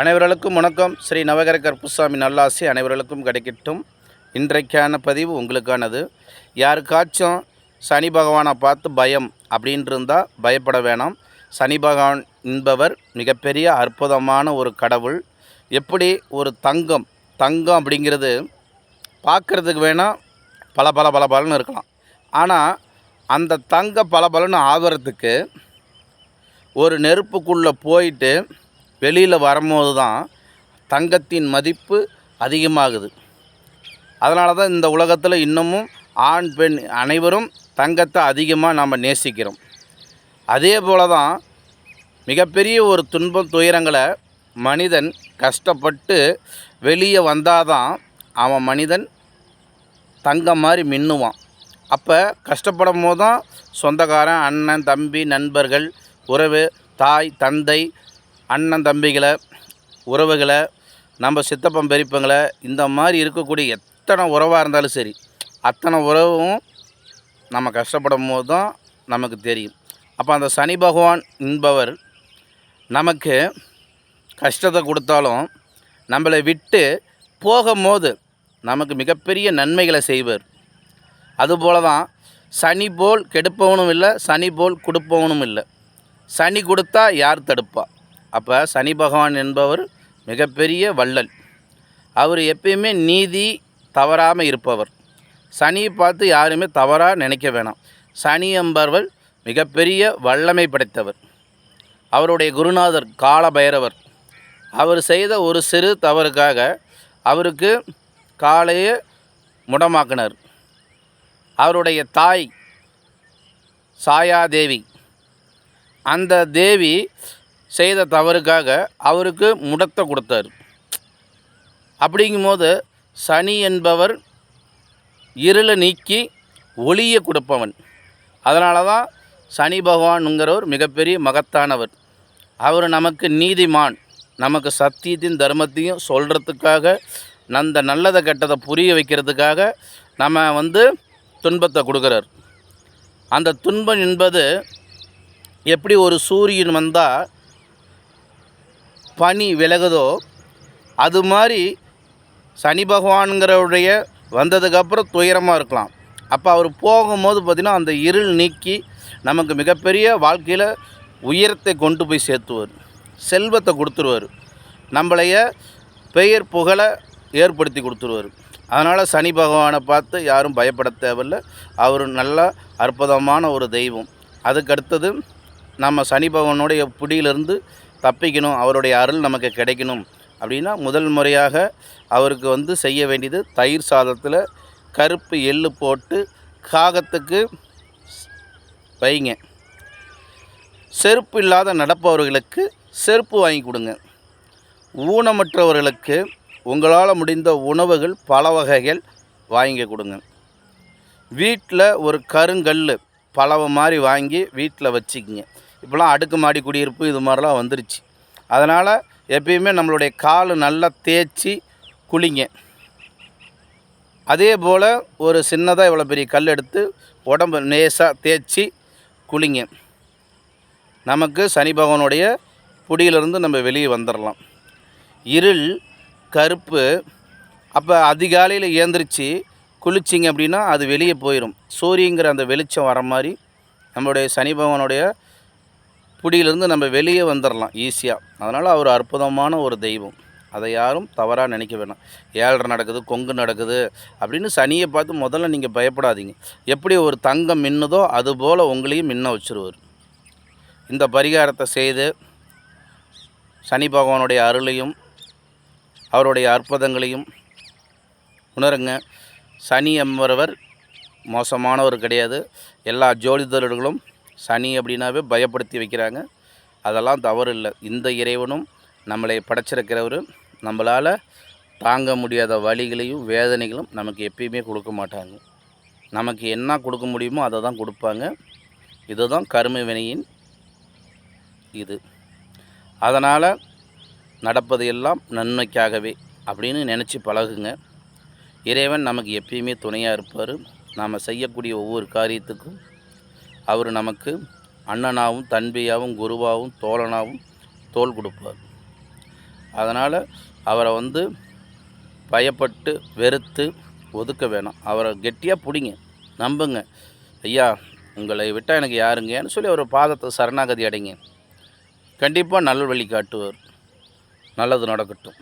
அனைவர்களுக்கும் வணக்கம். ஸ்ரீ நவகர கருப்புசாமி நல்லாசி அனைவர்களுக்கும் கிடைக்கட்டும். இன்றைக்கான பதிவு உங்களுக்கானது. யாருக்காச்சும் சனி பகவானை பார்த்து பயம் அப்படின்ட்டு இருந்தால் பயப்பட வேணாம். சனி பகவான் என்பவர் மிகப்பெரிய அற்புதமான ஒரு கடவுள். எப்படி ஒரு தங்கம் தங்கம் அப்படிங்கிறது பார்க்குறதுக்கு வேணால் பல பல பல பலன்னு இருக்கலாம். ஆனால் அந்த தங்க பல பலன்னு ஆகிறதுக்கு ஒரு நெருப்புக்குள்ளே போயிட்டு வெளியில் வரும்போது தான் தங்கத்தின் மதிப்பு அதிகமாகுது. அதனால தான் இந்த உலகத்தில் இன்னமும் ஆண் பெண் அனைவரும் தங்கத்தை அதிகமாக நாம் நேசிக்கிறோம். அதே போல தான் மிகப்பெரிய ஒரு துன்பம் துயரங்களை மனிதன் கஷ்டப்பட்டு வெளியே வந்தால் தான் அவன் மனிதன் தங்கம் மாதிரி மின்னுவான். அப்போ கஷ்டப்படும் போது தான் சொந்தக்காரன் அண்ணன் தம்பி நண்பர்கள் உறவு தாய் தந்தை அண்ணன் தம்பிகளை உறவுகளை நம்ம சித்தப்பன் பெரியப்பங்களை இந்த மாதிரி இருக்கக்கூடிய எத்தனை உறவாக இருந்தாலும் சரி அத்தனை உறவும் நம்ம கஷ்டப்படும் போது தான் நமக்கு தெரியும். அப்போ அந்த சனி பகவான் என்பவர் நமக்கு கஷ்டத்தை கொடுத்தாலும் நம்மளை விட்டு போகும்போது நமக்கு மிகப்பெரிய நன்மைகளை செய்வார். அதுபோல தான் சனி போல் கெடுப்பவனும் இல்லை சனி போல் கொடுப்பவனும் இல்லை. சனி கொடுத்தா யார் தடுப்பா? அப்போ சனி பகவான் என்பவர் மிகப்பெரிய வள்ளல். அவர் எப்பயுமே நீதி தவறாமல் இருப்பவர். சனியை பார்த்து யாருமே தவறாக நினைக்க வேணாம். சனி என்பவர் மிகப்பெரிய வல்லமை படைத்தவர். அவருடைய குருநாதர் கால பைரவர் அவர் செய்த ஒரு சிறு தவறுக்காக அவருக்கு காலையே முடமாக்கினார். அவருடைய தாய் சாயாதேவி. அந்த தேவி செய்த தவறுக்காக அவருக்கு முடத்தை கொடுத்தார். அப்படிங்கும்போது சனி என்பவர் இருளை நீக்கி ஒளியை கொடுப்பவன். அதனால தான் சனி பகவானுங்கிறவர் மிகப்பெரிய மகத்தானவர். அவர் நமக்கு நீதிமான். நமக்கு சத்தியத்தையும் தர்மத்தையும் சொல்கிறதுக்காக அந்த நல்லதை கெட்டதை புரிய வைக்கிறதுக்காக நம்ம வந்து துன்பத்தை கொடுக்குறார். அந்த துன்பம் என்பது எப்படி ஒரு சூரியன் வந்தால் பனி விலகுதோ அது மாதிரி சனி பகவானுங்கிறவுடைய வந்ததுக்கப்புறம் துயரமாக இருக்கலாம். அப்போ அவர் போகும்போது பார்த்திங்கன்னா அந்த இருள் நீக்கி நமக்கு மிகப்பெரிய வாழ்க்கையில் உயரத்தை கொண்டு போய் சேர்த்துவார். செல்வத்தை கொடுத்துருவார். நம்மளைய பெயர் புகழை ஏற்படுத்தி கொடுத்துருவார். அதனால் சனி பகவானை பார்த்து யாரும் பயப்பட தேவையில்லை. அவர் நல்ல அற்புதமான ஒரு தெய்வம். அதுக்கடுத்தது நம்ம சனி பகவானுடைய பிடியிலிருந்து தப்பிக்கணும் அவருடைய அருள் நமக்கு கிடைக்கணும் அப்படின்னா முதல் முறையாக அவருக்கு வந்து செய்ய வேண்டியது தயிர் சாதத்தில் கருப்பு எள்ளு போட்டு காகத்துக்கு வைங்க. செருப்பு இல்லாத நடப்பவர்களுக்கு செருப்பு வாங்கி கொடுங்க. ஊனமற்றவர்களுக்கு உங்களால் முடிந்த உணவுகள் பல வகைகள் வாங்கி கொடுங்க. வீட்டில் ஒரு கருங்கல் பலவை மாதிரி வாங்கி வீட்டில் வச்சுக்கிங்க. இப்போலாம் அடுக்குமாடி குடியிருப்பு இது மாதிரிலாம் வந்துருச்சு. அதனால் எப்பயுமே நம்மளுடைய கால் நல்லா தேய்ச்சி குளிங்க. அதே போல் ஒரு சின்னதாக இவ்வளோ பெரிய கல் எடுத்து உடம்பு நேசாக தேய்ச்சி குளிங்க. நமக்கு சனி பகவானுடைய புடியிலிருந்து நம்ம வெளியே வந்துடலாம் இருள் கருப்பு அப்போ அதிகாலையில் ஏந்திரிச்சு குளிச்சிங்க அப்படின்னா அது வெளியே போயிடும் சூரியங்கிற அந்த வெளிச்சம் வர மாதிரி நம்மளுடைய சனி பகவானுடைய பிடியிலிருந்து நம்ம வெளியே வந்துடலாம் ஈஸியாக அதனால் அவர் அற்புதமான ஒரு தெய்வம். அதை யாரும் தவறாக நினைக்க வேணாம். ஏழரை நடக்குது கொங்கு நடக்குது அப்படின்னு சனியை பார்த்து முதல்ல நீங்கள் பயப்படாதீங்க. எப்படி ஒரு தங்கம் மின்னுதோ அதுபோல் உங்களையும் மின்ன வச்சுருவார். இந்த பரிகாரத்தை செய்து சனி பகவானுடைய அருளையும் அவருடைய அற்புதங்களையும் உணருங்க. சனி என்பவர் மோசமானவர் கிடையாது. எல்லா ஜோதிடர்களும் சனி அப்படின்னாவே பயப்படுத்தி வைக்கிறாங்க. அதெல்லாம் தவறு இல்லை இந்த இறைவனும் நம்மளை படைச்சிருக்கிறவர். நம்மளால் தாங்க முடியாத வழிகளையும் வேதனைகளும் நமக்கு எப்பயுமே கொடுக்க மாட்டாங்க. நமக்கு என்ன கொடுக்க முடியுமோ அதை தான் கொடுப்பாங்க. இதுதான் கரும வினையின் இது. அதனால் நடப்பது எல்லாம் நன்மைக்காகவே அப்படின்னு நினச்சி பழகுங்க. இறைவன் நமக்கு எப்பயுமே துணையாக இருப்பார். நாம் செய்யக்கூடிய ஒவ்வொரு காரியத்துக்கும் அவர் நமக்கு அண்ணனாகவும் தன்பியாகவும் குருவாகவும் தோழனாகவும் தோள் கொடுப்பார். அதனால் அவரை வந்து பயப்பட்டு வெறுத்து ஒதுக்க வேணாம். அவரை கெட்டியாக பிடிங்க நம்புங்க. ஐயா உங்களை விட்டால் எனக்கு யாருங்கன்னு சொல்லி அவர் பாதத்தை சரணாகதி அடைங்க. கண்டிப்பாக நல்ல வழி காட்டுவார். நல்லது நடக்கட்டும்.